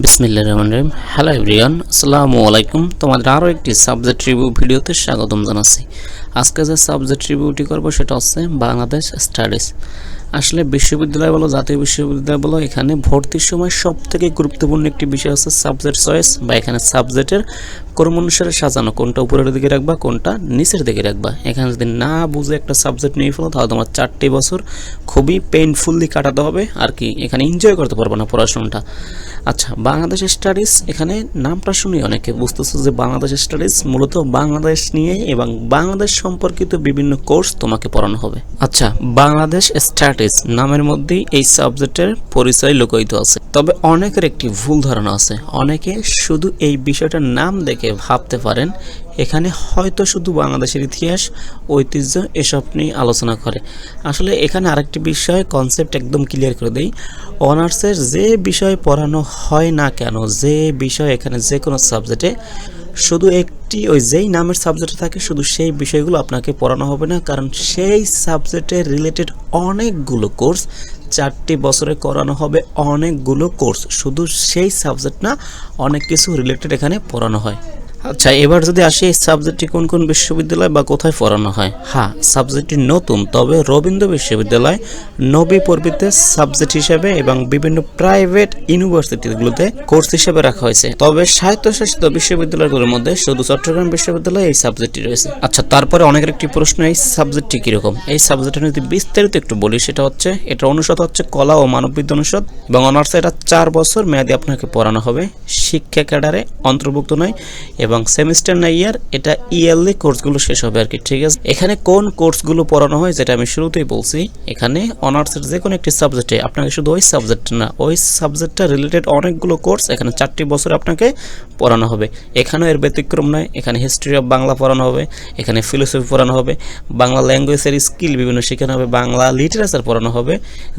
বিসমিল্লা রহমান রহিম। Hello everyone, আসসালামু আলাইকুম। তোমাদের আরও একটি সাবজেক্ট রিভিউ ভিডিওতে স্বাগতম জানাচ্ছি। আজকে যে সাবজেক্ট রিভিউটি করব সেটা হচ্ছে বাংলাদেশ স্টাডিজ আসলে বিশ্ববিদ্যালয় বলো, জাতীয় বিশ্ববিদ্যালয় বলো, এখানে ভর্তির সময় সব থেকে গুরুত্বপূর্ণ একটি বিষয় হচ্ছে সাবজেক্ট চয়েস বা এখানে সাবজেক্টের কর্ম অনুসারে সাজানো, কোনটা উপরের দিকে রাখবা, কোনটা নিচের দিকে রাখবা। এখানে যদি না বুঝে একটা সাবজেক্ট নিয়ে ফেলো, তাহলে তোমার চারটি বছর খুবই পেইনফুলি কাটাতে হবে, আর কি এখানে এনজয় করতে পারব না পড়াশোনাটা। আচ্ছা বাংলাদেশ স্টাডিজ এখানে নামটা শুনি অনেকে বুঝতেছে যে বাংলাদেশ স্টাডিজ মূলত বাংলাদেশ নিয়ে এবং বাংলাদেশ সম্পর্কিত বিভিন্ন কোর্স তোমাকে পড়ানো হবে। আচ্ছা বাংলাদেশ স্টাডিজ নামের মধ্যেই এই সাবজেক্টের পরিচয় লুকায়িত আছে। তবে অনেকের একটি ভুল ধারণা আছে। অনেকে শুধু এই বিষয়টার নাম দেখে ভাবতে পারেন, এখানে হয়তো শুধু বাংলাদেশের ইতিহাস, ঐতিহ্য এসব নিয়ে আলোচনা করে। আসলে এখানে আরেকটি বিষয় কনসেপ্ট একদম ক্লিয়ার করে দেই। অনার্সের যে বিষয় পড়ানো হয় না কেন, যে বিষয় এখানে যে কোনো সাবজেক্টে শুধু একটি, ওই যেই নামের সাবজেক্টে থাকে, শুধু সেই বিষয়গুলো আপনাকে পড়ানো হবে না, কারণ সেই সাবজেক্টে রিলেটেড অনেকগুলো কোর্স চারটি বছরে করানো হবে অনেকগুলো কোর্স শুধু সেই সাবজেক্ট না, অনেক কিছু রিলেটেড এখানে পড়ানো হয়। আচ্ছা এবার যদি আসি, এই সাবজেক্টটি কোন কোন বিশ্ববিদ্যালয় বা কোথায় পড়ানো হয়? হ্যাঁ সাবজেক্টটি নতুন, তবে রবীন্দ্র বিশ্ববিদ্যালয় নবী পর্বিতে সাবজেক্ট হিসেবে এবং বিভিন্ন প্রাইভেট ইউনিভার্সিটিগুলোতে কোর্স হিসেবে রাখা হয়েছে। তবে স্বায়ত্তশাসিত বিশ্ববিদ্যালয়গুলোর মধ্যে শুধু চট্টগ্রাম বিশ্ববিদ্যালয়ে এই সাবজেক্টটি রয়েছে। আচ্ছা তারপরে অনেকের একটি প্রশ্ন, এই সাবজেক্টটি কীরকম? এই সাবজেক্টের যদি বিস্তারিত একটু বলি, সেটা হচ্ছে এটা অনুষদ হচ্ছে কলা ও মানববিদ্যা অনুষদ এবং অনার্সে এটা চার বছর মেয়াদি আপনাকে পড়ানো হবে। শিক্ষা ক্যাডারে অন্তর্ভুক্ত নয়, এবং সেমিস্টার না ইয়ার এটা ইয়ারলি কোর্সগুলো শেষ হবে আর কি, ঠিক আছে? এখানে কোন কোর্সগুলো পড়ানো হয় যেটা আমি শুরুতেই বলছি, এখানে অনার্সের যে কোনো একটি সাবজেক্টে আপনাকে শুধু ওই সাবজেক্ট না, ওই সাবজেক্টটা রিলেটেড অনেকগুলো কোর্স এখানে চারটি বছর আপনাকে পড়ানো হবে। এখানেও এর ব্যতিক্রম নয়, এখানে হিস্ট্রি অফ বাংলা পড়ানো হবে, এখানে ফিলোসফি পড়ানো হবে, বাংলা ল্যাঙ্গুয়েজের স্কিল বিভিন্ন শেখানো হবে, বাংলা লিটারেচার পড়ানো হবে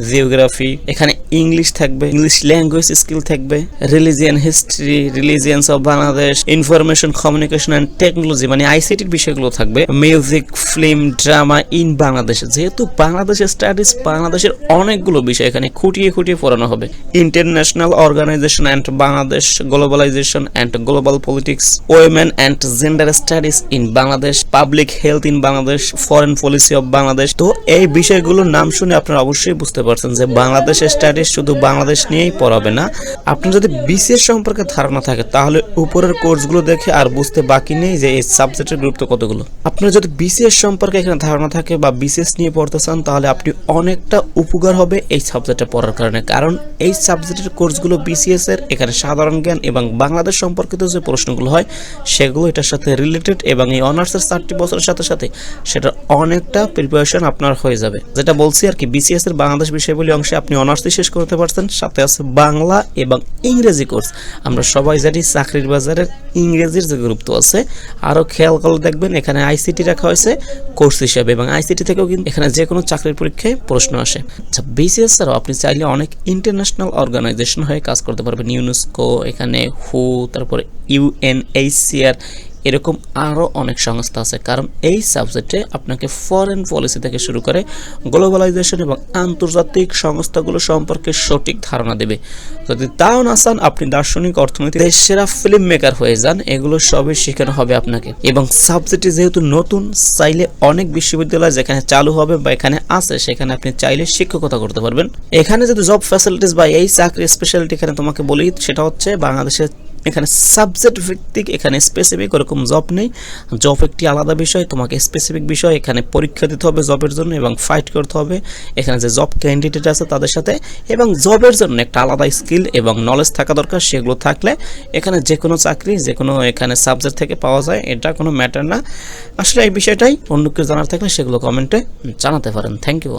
জিওগ্রাফি এখানে ইংলিশ থাকবে ইংলিশ ল্যাঙ্গুয়েজ স্কিল থাকবে religion history religions of Bangladesh information communication and technology মানে আইসিটির বিষয়গুলো থাকবে। Music film drama in Bangladesh যেহেতু বাংলাদেশের স্টাডিজ বাংলাদেশের অনেকগুলো বিষয় এখানে খুঁটিয়ে খুঁটিয়ে পড়ানো হবে। International organisation and Bangladesh globalisation and global politics women and gender studies in Bangladesh public health in Bangladesh foreign policy of Bangladesh তো এই বিষয়গুলোর নাম শুনে আপনারা অবশ্যই বুঝতে পারছেন যে বাংলাদেশের স্টাডিজ শুধু বাংলাদেশ নিয়েই পড়াবে না। আপনি যদি বিসিএস সম্পর্কে ধারণা থাকে, তাহলে উপরের কোর্সগুলো দেখে আর বুঝতে বাকি নেই যে এই সাবজেক্টের গুরুত্ব কতগুলো। আপনার যদি বিসিএস সম্পর্কে এখানে ধারণা থাকে বা বিসিএস নিয়ে পড়তে চান, তাহলে আপনি অনেকটা উপকার হবে এই সাবজেক্টে পড়ার কারণে। কারণ এই সাবজেক্টের কোর্সগুলো বিসিএস এর এখানে সাধারণ জ্ঞান এবং বাংলাদেশ সম্পর্কিত যে প্রশ্নগুলো হয়, সেগুলো এটার সাথে রিলেটেড এবং এই অনার্সের চারটি বছরের সাথে সাথে সেটা অনেকটা প্রিপারেশন আপনার হয়ে যাবে। যেটা বলছি আর কি বিসিএস এর বাংলাদেশ বিষয়বলী অংশে আপনি অনার্সই শেষ করতে পারছেন, সাথে আছে বাংলা এবং ইংরেজি কোর্স। আমরা সবাই জানি চাকরির বাজারের ইংরেজির যে গুরুত্ব আছে। আরও খেয়াল করলে দেখবেন এখানে আইসিটি রাখা হয়েছে কোর্স হিসাবে এবং আইসিটি থেকেও কিন্তু এখানে যে কোনো চাকরির পরীক্ষায় প্রশ্ন আসে। আচ্ছা বিসিএস ছাড়াও আপনি চাইলে অনেক ইন্টারন্যাশনাল অর্গানাইজেশন হয়ে কাজ করতে পারবেন। ইউনেস্কো এখানে হু তারপরে ইউএনএইচসিআর এরকম আরও অনেক সংস্থা আছে। কারণ এই সাবজেক্টে আপনাকে ফরেন পলিসি থেকে শুরু করে গ্লোবালাইজেশন এবং আন্তর্জাতিক সংস্থাগুলো সম্পর্কে সঠিক ধারণা দেবে। যদি তাও না চান, আপনি দার্শনিক অর্থনীতি সেরা ফিল্ম মেকার হয়ে যান। এগুলো সবই শেখানো হবে আপনাকে। এবং সাবজেক্টটি যেহেতু নতুন, চাইলে অনেক বিশ্ববিদ্যালয় যেখানে চালু হবে বা এখানে আছে, সেখানে আপনি চাইলে শিক্ষকতা করতে পারবেন। এখানে যদি জব ফ্যাসিলিটিস বা এই চাকরি স্পেশালিটি এখানে তোমাকে বলি, সেটা হচ্ছে বাংলাদেশের এখানে সাবজেক্ট ভিত্তিক, এখানে স্পেসিফিক ওরকম জব নেই। জব একটি আলাদা বিষয়, তোমাকে স্পেসিফিক বিষয় এখানে পরীক্ষা দিতে হবে জবের জন্য এবং ফাইট করতে হবে। এখানে যে জব ক্যান্ডিডেট আছে তাদের সাথে এবং জবের জন্য একটা আলাদা স্কিল এবং নলেজ থাকা দরকার, সেগুলো থাকলে এখানে যে কোনো চাকরি যে কোনো এখানে সাবজেক্ট থেকে পাওয়া যায়, এটা কোনো ম্যাটার না। আসলে এই বিষয়টাই, অন্য কেউ জানার থাকলে সেগুলো কমেন্টে জানাতে পারেন। Thank you